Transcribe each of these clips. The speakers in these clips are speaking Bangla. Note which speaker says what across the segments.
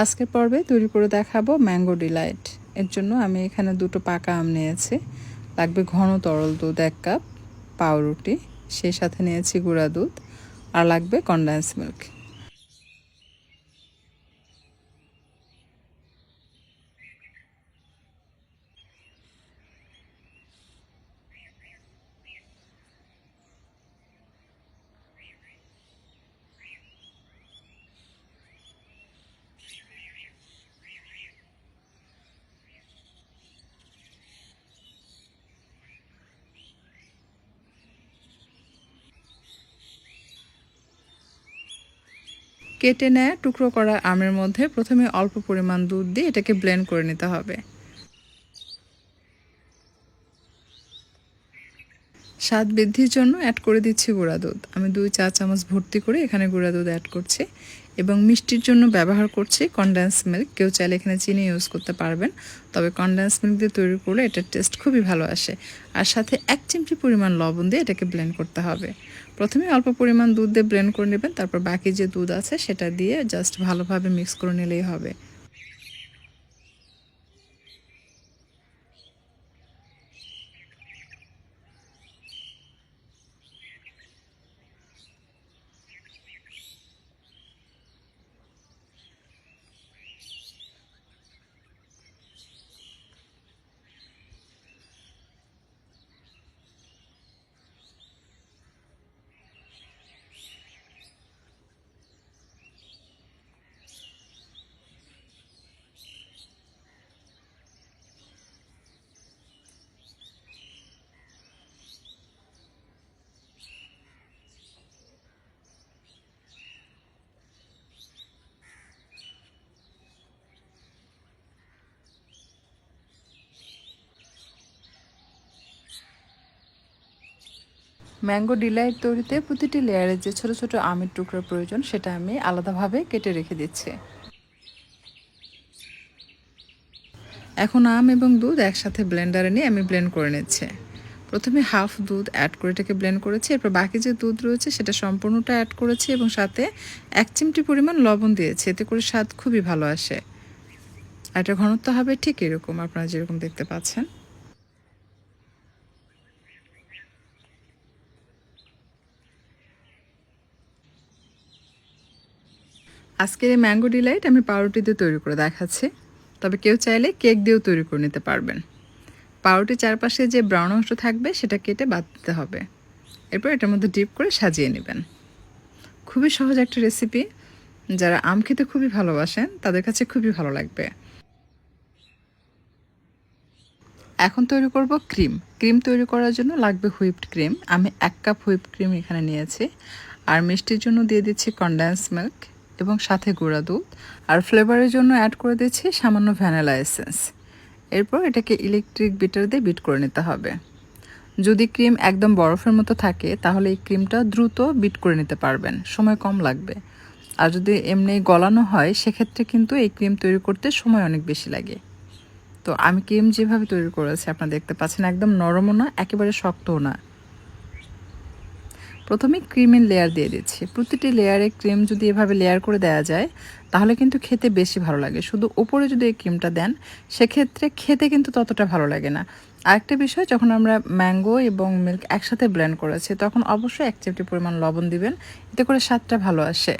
Speaker 1: আজকের পর্বে তৈরি করে দেখাবো ম্যাঙ্গো ডিলাইট। এর জন্য আমি এখানে দুটো পাকা আম নিয়েছি। লাগবে ঘন তরল দুধ, এক কাপ পাউরুটি, সেই সাথে নিয়েছি গুঁড়া দুধ, আর লাগবে কন্ডেন্স মিল্ক কেটে নেয় টুকরো করা আমের মধ্যে। প্রথমে অল্প পরিমাণ দুধ দিয়ে এটাকে ব্লেন্ড করে নিতে হবে। স্বাদ বৃদ্ধির জন্য অ্যাড করে দিচ্ছি গুঁড়া দুধ। আমি দুই চা চামচ ভর্তি করে এখানে গুঁড়া দুধ অ্যাড করছি। এবং মিষ্টির জন্য ব্যবহার করছি কনডেন্স মিল্ক কেউ চাইলে এখানে চিনি ইউজ করতে পারবেন। তবে কনডেন্স মিল্ক দিয়ে তৈরি করলে এটার টেস্ট খুবই ভালো আসে। আর সাথে এক চিমটি পরিমাণ লবণ দিয়ে এটাকে ব্লেন্ড করতে হবে। প্রথমে অল্প পরিমাণ দুধ দিয়ে ব্লেন্ড করে নেবেন, তারপর বাকি যে দুধ আছে সেটা দিয়ে জাস্ট ভালোভাবে মিক্স করে নিলেই হবে। ম্যাঙ্গো ডিলাইট তৈরিতে প্রতিটি লেয়ারে যে ছোট ছোট আমের টুকরো প্রয়োজন, সেটা আমি আলাদাভাবে কেটে রেখে দিচ্ছি। এখন আম এবং দুধ একসাথে ব্লেন্ডারে নিয়ে আমি ব্লেন্ড করে নিচ্ছি। প্রথমে হাফ দুধ অ্যাড করে এটাকে ব্লেন্ড করেছি, এরপর বাকি যে দুধ রয়েছে সেটা সম্পূর্ণটা অ্যাড করেছি এবং সাথে এক চিমটি পরিমাণ লবণ দিয়েছি, এতে করে স্বাদ খুবই ভালো আসে। আর এটা ঘনত্ব হবে ঠিক এরকম, আপনারা যেরকম দেখতে পাচ্ছেন। আজকের এই ম্যাঙ্গো ডিলাইট আমি পাউরুটি দিয়ে তৈরি করে দেখাচ্ছি। তবে কেউ চাইলে কেক দিয়েও তৈরি করে নিতে পারবেন। পাউরুটির চারপাশে যে ব্রাউন অংশ থাকবে, সেটা কেটে বাদ দিতে হবে। এরপর এটার মধ্যে ডিপ করে সাজিয়ে নেবেন। খুবই সহজ একটা রেসিপি। যারা আম খেতে খুবই ভালোবাসেন, তাদের কাছে খুবই ভালো লাগবে। এখন তৈরি করব ক্রিম। ক্রিম তৈরি করার জন্য লাগবে হুইপড ক্রিম। আমি এক কাপ হুইপড ক্রিম এখানে নিয়েছি। আর মিষ্টির জন্য দিয়ে দিচ্ছি কনডেন্স মিল্ক এবং সাথে গুঁড়া দুধ। আর ফ্লেভারের জন্য অ্যাড করে দিচ্ছি সামান্য ভ্যানিলা এসেন্স এরপর এটাকে ইলেকট্রিক বিটার দিয়ে বিট করে নিতে হবে। যদি ক্রিম একদম বরফের মতো থাকে, তাহলে এই ক্রিমটা দ্রুত বিট করে নিতে পারবেন। সময় কম লাগবে। আর যদি এমনি গলানো হয়, সেক্ষেত্রে কিন্তু এই ক্রিম তৈরি করতে সময় অনেক বেশি লাগে। তো আমি ক্রিম যেভাবে তৈরি করেছি, আপনারা দেখতে পাচ্ছেন, একদম নরমও না, একেবারে শক্তও না। প্রথমে ক্রিমের লেয়ার দিয়ে দিচ্ছি। প্রতিটি লেয়ারে ক্রিম যদি এভাবে লেয়ার করে দেওয়া যায়, তাহলে কিন্তু খেতে বেশি ভালো লাগে। শুধু উপরে যদি এই ক্রিমটা দেন, সেক্ষেত্রে খেতে কিন্তু ততটা ভালো লাগে না। আরেকটা বিষয়, যখন আমরা ম্যাঙ্গো এবং মিল্ক একসাথে ব্লেন্ড করেছি, তখন অবশ্যই এক চিমটি পরিমাণ লবণ দিবেন। এতে করে স্বাদটা ভালো আসে।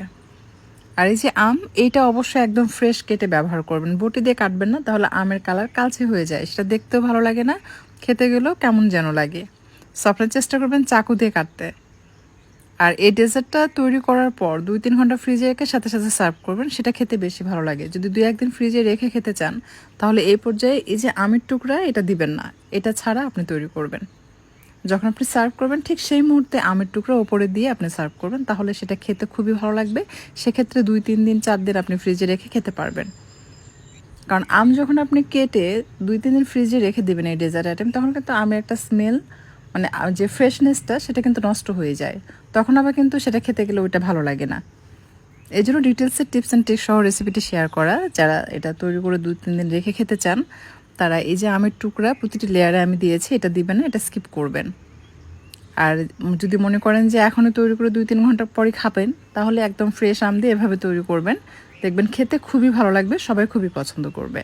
Speaker 1: আর এই যে আম, এইটা অবশ্যই একদম ফ্রেশ কেটে ব্যবহার করবেন। বটি দিয়ে কাটবেন না, তাহলে আমের কালার কালচে হয়ে যায়। সেটা দেখতেও ভালো লাগে না, খেতে গেলেও কেমন যেন লাগে। সো চেষ্টা করবেন চাকু দিয়ে কাটতে। আর এই ডেজার্টটা তৈরি করার পর দুই তিন ঘণ্টা ফ্রিজে রেখে সাথে সাথে সার্ভ করবেন, সেটা খেতে বেশি ভালো লাগে। যদি দুই একদিন ফ্রিজে রেখে খেতে চান, তাহলে এই পর্যায়ে এই যে আমের টুকরা, এটা দিবেন না। এটা ছাড়া আপনি তৈরি করবেন। যখন আপনি সার্ভ করবেন, ঠিক সেই মুহূর্তে আমের টুকরা ওপরে দিয়ে আপনি সার্ভ করবেন, তাহলে সেটা খেতে খুবই ভালো লাগবে। সেক্ষেত্রে দুই তিন দিন, চার দিন আপনি ফ্রিজে রেখে খেতে পারবেন। কারণ আম যখন আপনি কেটে দুই তিন দিন ফ্রিজে রেখে দেবেন এই ডেজার্ট আইটেম, তখন কিন্তু আমের একটা স্মেল মানে যে ফ্রেশনেসটা সেটা কিন্তু নষ্ট হয়ে যায়। তখন আবার কিন্তু সেটা খেতে গেলে ওইটা ভালো লাগে না। এই জন্য ডিটেলসের টিপস অ্যান্ড টিক্স সহ রেসিপিটি শেয়ার করা। যারা এটা তৈরি করে দু তিন দিন রেখে খেতে চান, তারা এই যে আমের টুকরা প্রতিটি লেয়ারে আমি দিয়েছি, এটা দিবেন না, এটা স্কিপ করবেন। আর যদি মনে করেন যে এখনই তৈরি করে দুই, তিন ঘণ্টা পরই খাবেন, তাহলে একদম ফ্রেশ আম দিয়ে এভাবে তৈরি করবেন। দেখবেন খেতে খুবই ভালো লাগবে, সবাই খুবই পছন্দ করবে।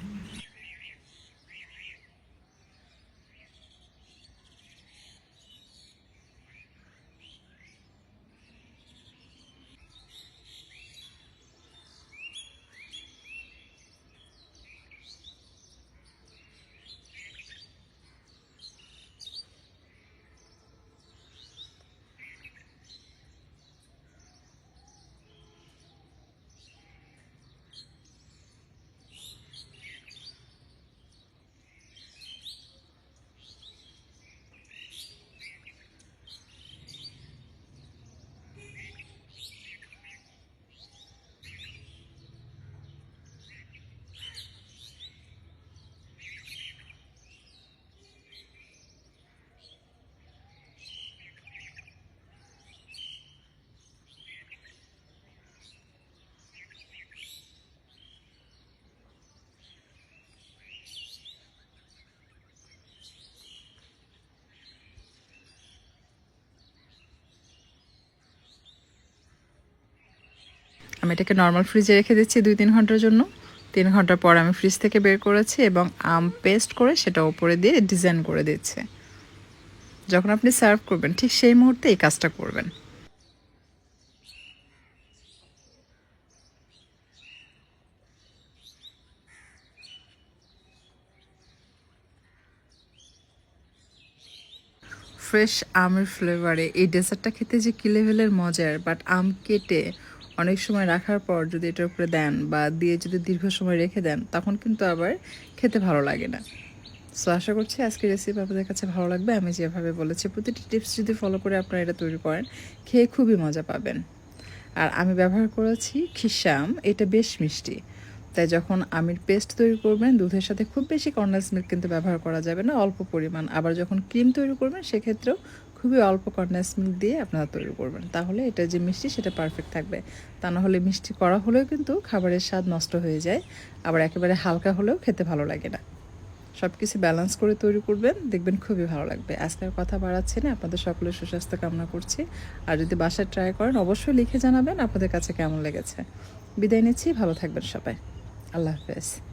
Speaker 1: আমি এটাকে নর্মাল ফ্রিজে রেখে দিচ্ছি দুই তিন ঘণ্টার জন্য। তিন ঘণ্টা পর আমি ফ্রিজ থেকে বের করেছি এবং আম পেস্ট করে সেটা ওপরে দিয়ে ডিজাইন করে দিচ্ছে যখন আপনি সার্ভ করবেন, ঠিক সেই মুহূর্তে এই কাজটা করবেন। ফ্রেশ আমের ফ্লেভারে এই ডেজার্টটা খেতে যে কী লেভেলের মজার বাট আম কেটে অনেক সময় রাখার পর যদি এটার উপরে দেন বা দিয়ে যদি দীর্ঘ সময় রেখে দেন, তখন কিন্তু আবার খেতে ভালো লাগে না। সো আশা করছি আজকের রেসিপি আপনাদের কাছে ভালো লাগবে। আমি যেভাবে বলেছি, প্রতিটি টিপস যদি ফলো করে আপনারা এটা তৈরি করেন, খেয়ে খুবই মজা পাবেন। আর আমি ব্যবহার করেছি খিসাম এটা বেশ মিষ্টি। তাই যখন আমির পেস্ট তৈরি করবেন, দুধের সাথে খুব বেশি কন্ডেন্স মিল্ক কিন্তু ব্যবহার করা যাবে না, অল্প পরিমাণ। আবার যখন ক্রিম তৈরি করবেন, সেক্ষেত্রেও খুবই অল্প কন্ডেন্স মিল্ক দিয়ে আপনারা তৈরি করবেন। তাহলে এটা যে মিষ্টি, সেটা পারফেক্ট থাকবে। তা না হলে মিষ্টি করা হলেও কিন্তু খাবারের স্বাদ নষ্ট হয়ে যায়। আবার একেবারে হালকা হলেও খেতে ভালো লাগে না। সব কিছু ব্যালেন্স করে তৈরি করবেন, দেখবেন খুবই ভালো লাগবে। আজকের কথা বাড়াচ্ছি না, আপনাদের সকলের সুস্বাস্থ্য কামনা করছি। আর যদি বাসায় ট্রাই করেন, অবশ্যই লিখে জানাবেন আপনাদের কাছে কেমন লেগেছে। বিদায় নিচ্ছি, ভালো থাকবেন সবাই। আল্লাহ হাফেজ।